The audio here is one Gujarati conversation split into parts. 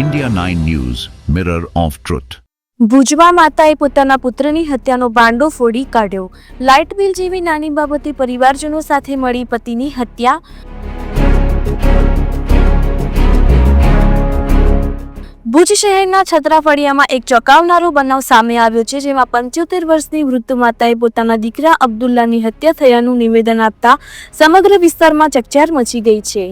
India 9 News, Mirror of Truth. ભુજમાં માતાએ પોતાના પુત્રની હત્યાનો બાંડો ફોડી કાઢ્યો. લાઇટ બિલ જેવી નાની બાબતે પરિવારજનો સાથે મળી પતિની હત્યા. ભુજ શહેરના છત્રાફળિયામાં એક ચોંકાવનારો બનાવ સામે આવ્યો છે જેમાં પંચોતેર વર્ષની વૃદ્ધ માતાએ પોતાના દીકરા અબ્દુલ્લાની હત્યા થયાનું નિવેદન આપતા સમગ્ર વિસ્તારમાં ચકચાર મચી ગઈ છે.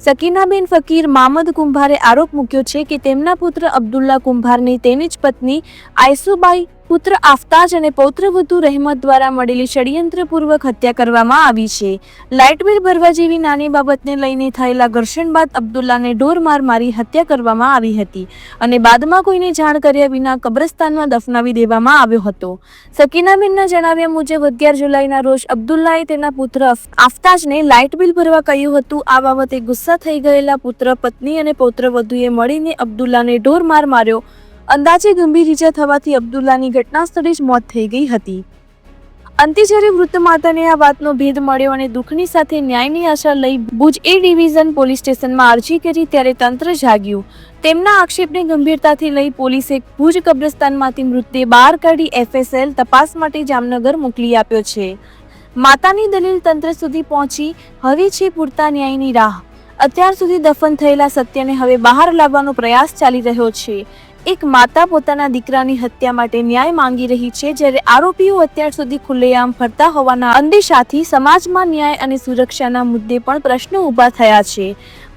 સકીનાબેન ફકીર મામદ કુંભારે આરોપ મૂક્યો છે કે તેમના પુત્ર અબ્દુલ્લા કુંભારની તેની જ પત્ની આયસુબાઈ પુત્ર આફતાજ અને પૌત્રવધુ રહેમત દ્વારા મળેલી ષડયંત્રપૂર્વક હત્યા કરવામાં આવી છે. લાઇટ બિલ ભરવા જેવી નાની બાબતને લઈને થયેલા ઘર્ષણ બાદ અબ્દુલ્લાને ઢોર માર હત્યા કરવામાં આવી હતી અને બાદમાં કોઈને જાણ કર્યા વિના કબ્રસ્તાનમાં દફનાવી દેવામાં આવ્યો હતો. સકીનાબેનના જણાવ્યા મુજબ, અગિયાર જુલાઈના રોજ અબ્દુલ્લાએ તેના પુત્ર આફતાજને લાઇટ બિલ ભરવા કહ્યું હતું. આ બાબતે ગુસ્સા થઈ ગયેલા પુત્ર, પત્ની અને પૌત્રવધુએ મળીને અબ્દુલ્લાને ઢોર માર માર્યો. અંદાજે ગંભીર ઈજા થવાથી અબ્દુલ્લાની ઘટના સ્થળે જ મોત થઈ ગઈ હતી. અંતે જ્યારે વૃદ્ધ માતાને આ વાતનો ભેદ મળ્યો અને દુઃખની સાથે ન્યાયની આશા લઈ ભુજ એ ડિવિઝન પોલીસ સ્ટેશનમાં અરજી કરી ત્યારે તંત્ર જાગ્યું. તેમના આક્ષેપને ગંભીરતાથી લઈ પોલીસે ભુજ કબ્રસ્તાનમાંથી મૃતદેહ બહાર કાઢી એફએસએલ તપાસ માટે જામનગર મોકલી આપ્યો છે. માતાની દલીલ તંત્ર સુધી પહોંચી, હવે છે પૂરતા ન્યાયની રાહ. અત્યાર સુધી દફન થયેલા સત્યને હવે બહાર લાવવાનો પ્રયાસ ચાલી રહ્યો છે. એક માતા પોતાના દીકરાની હત્યા માટે ન્યાય માંગી રહી છે જ્યારે આરોપીઓ અત્યાર સુધી ખુલ્લેઆમ ફરતા હોવાના અંદેશાથી સમાજમાં ન્યાય અને સુરક્ષાના મુદ્દે પણ પ્રશ્નો ઊભા થયા છે.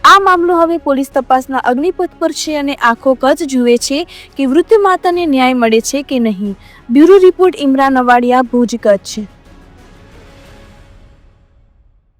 આ મામલો હવે પોલીસ તપાસના અગ્નિપથ પર છે અને આખો કચ્છ જુએ છે કે વૃદ્ધ માતાને ન્યાય મળે છે કે નહીં. Bureau report Imran Avadiya Bhuj Kutch.